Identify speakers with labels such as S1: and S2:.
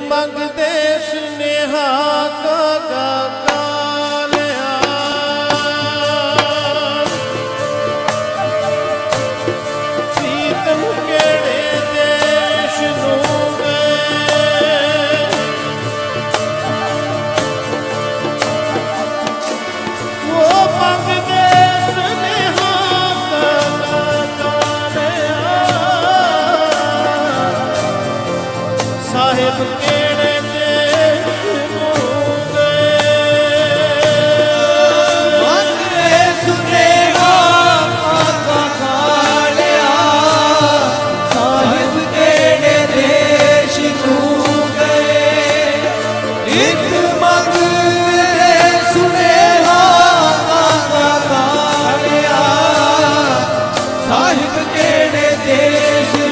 S1: ਮੰਗਦੇ ਸੁਨੇਹਾ ਸਾਹਿਬ ਕਿਹੜੇ ਤੇ ਮੂੰਗੇ
S2: ਮੰਗਰੇ ਸੁਨੇਹਾ ਸਾਹਿਬ ਕਿਹੜੇ ਦੇਸ਼ ਮੂੰਗੇ ਇੱਕ ਮੰਗਰੇ ਸੁਨੇਹਾ ਸਾਹਿਬ ਕਿਹੜੇ ਦੇਸ਼